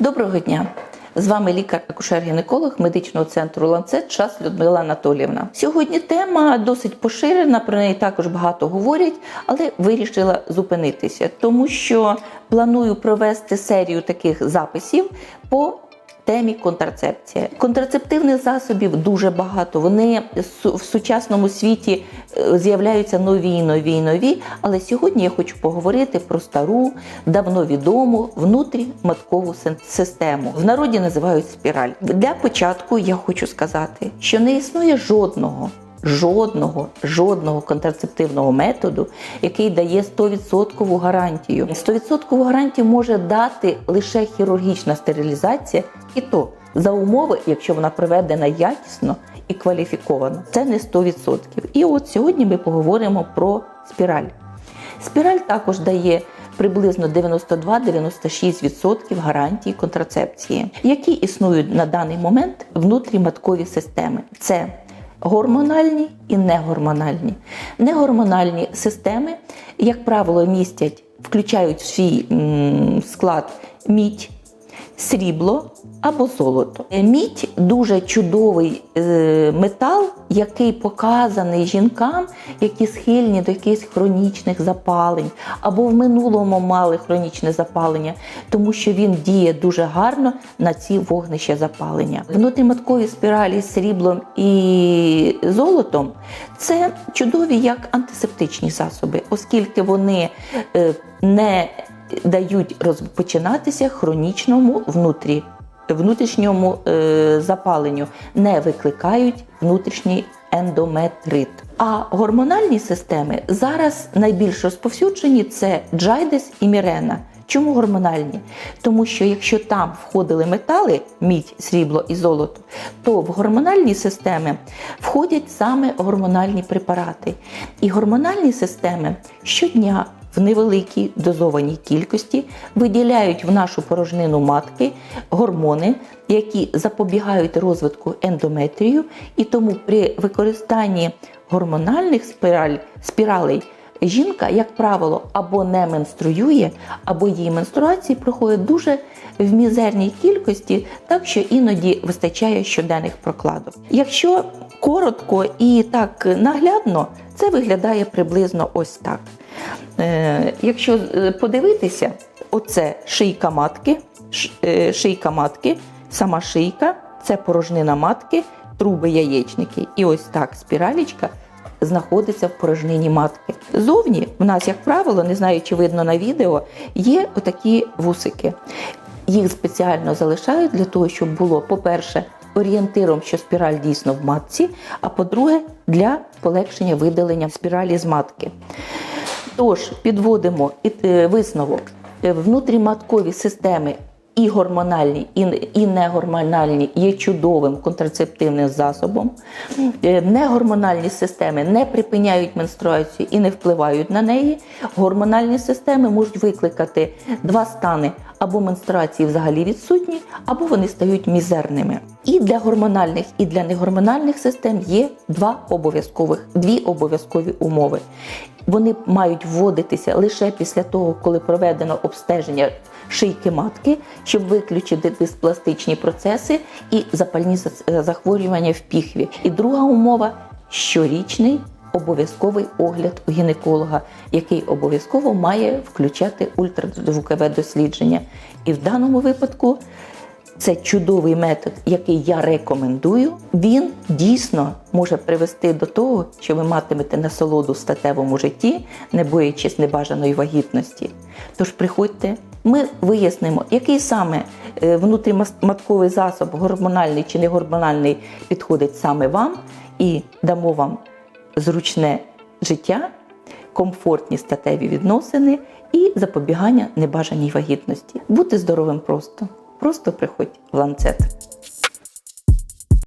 Доброго дня! З вами лікар-акушер-гінеколог медичного центру Ланцет час Людмила Анатоліївна. Сьогодні тема досить поширена, про неї також багато говорять, але вирішила зупинитися, тому що планую провести серію таких записів по темі контрацепція. Контрацептивних засобів дуже багато. Вони в сучасному світі е, з'являються нові, нові, нові. Але сьогодні я хочу поговорити про стару, давно відому внутріматкову систему. В народі називають спіраль. Для початку я хочу сказати, що не існує жодного. Жодного, жодного контрацептивного методу, який дає 100% гарантію. 100% гарантію може дати лише хірургічна стерилізація, і то за умови, якщо вона проведена якісно і кваліфіковано. Це не 100%. І от сьогодні ми поговоримо про спіраль. Спіраль також дає приблизно 92-96% гарантії контрацепції, які існують на даний момент внутріматкові системи. Це гормональні і негормональні. Негормональні системи, як правило, містять, включають в свій склад мідь, срібло або золото. Е, Мідь дуже чудовий е, метал, який показаний жінкам, які схильні до якихось хронічних запалень, або в минулому мали хронічне запалення, тому що він діє дуже гарно на ці вогнища запалення. Внутріматкові спіралі з сріблом і золотом це чудові як антисептичні засоби, оскільки вони е, не дають розпочинатися хронічному внутрі, внутрішньому е, запаленню, не викликають внутрішній ендометрит. А гормональні системи зараз найбільш розповсюджені це Джайдес і Мірена. Чому гормональні? Тому що якщо там входили метали, мідь, срібло і золото, то в гормональні системи входять саме гормональні препарати. І гормональні системи щодня в невеликій дозованій кількості виділяють в нашу порожнину матки гормони, які запобігають розвитку ендометрію, і тому при використанні гормональних спіраль, спіралей жінка, як правило, або не менструює, або її менструації проходять дуже в мізерній кількості, так що іноді вистачає щоденних прокладок. Якщо коротко і так наглядно, це виглядає приблизно ось так. Е, якщо е, подивитися, оце шийка матки, е, шийка матки, сама шийка, це порожнина матки, труби яєчники. І ось так спіралічка знаходиться в порожнині матки. Зовні в нас, як правило, не знаю, чи видно на відео, є отакі вусики. Їх спеціально залишають для того, щоб було, по-перше, орієнтиром, що спіраль дійсно в матці, а по-друге, для полегшення видалення спіралі з матки. Тож підводимо е, висновок. Е, Внутріматкові системи і гормональні, і, негормональні є чудовим контрацептивним засобом. Е, Негормональні системи не припиняють менструацію і не впливають на неї. Гормональні системи можуть викликати два стани або менструації взагалі відсутні, або вони стають мізерними. І для гормональних, і для негормональних систем є два обов'язкових, дві обов'язкові умови. Вони мають вводитися лише після того, коли проведено обстеження шийки матки, щоб виключити диспластичні процеси і запальні захворювання в піхві. І друга умова щорічний обов'язковий огляд у гінеколога, який обов'язково має включати ультразвукове дослідження. І в даному випадку це чудовий метод, який я рекомендую. Він дійсно може привести до того, що ви матимете насолоду статевому житті, не боячись небажаної вагітності. Тож приходьте, ми вияснимо, який саме е, внутріматковий засоб, гормональний чи не гормональний, підходить саме вам, і дамо вам зручне життя, комфортні статеві відносини і запобігання небажаній вагітності. Бути здоровим просто. Просто приходь в ланцет.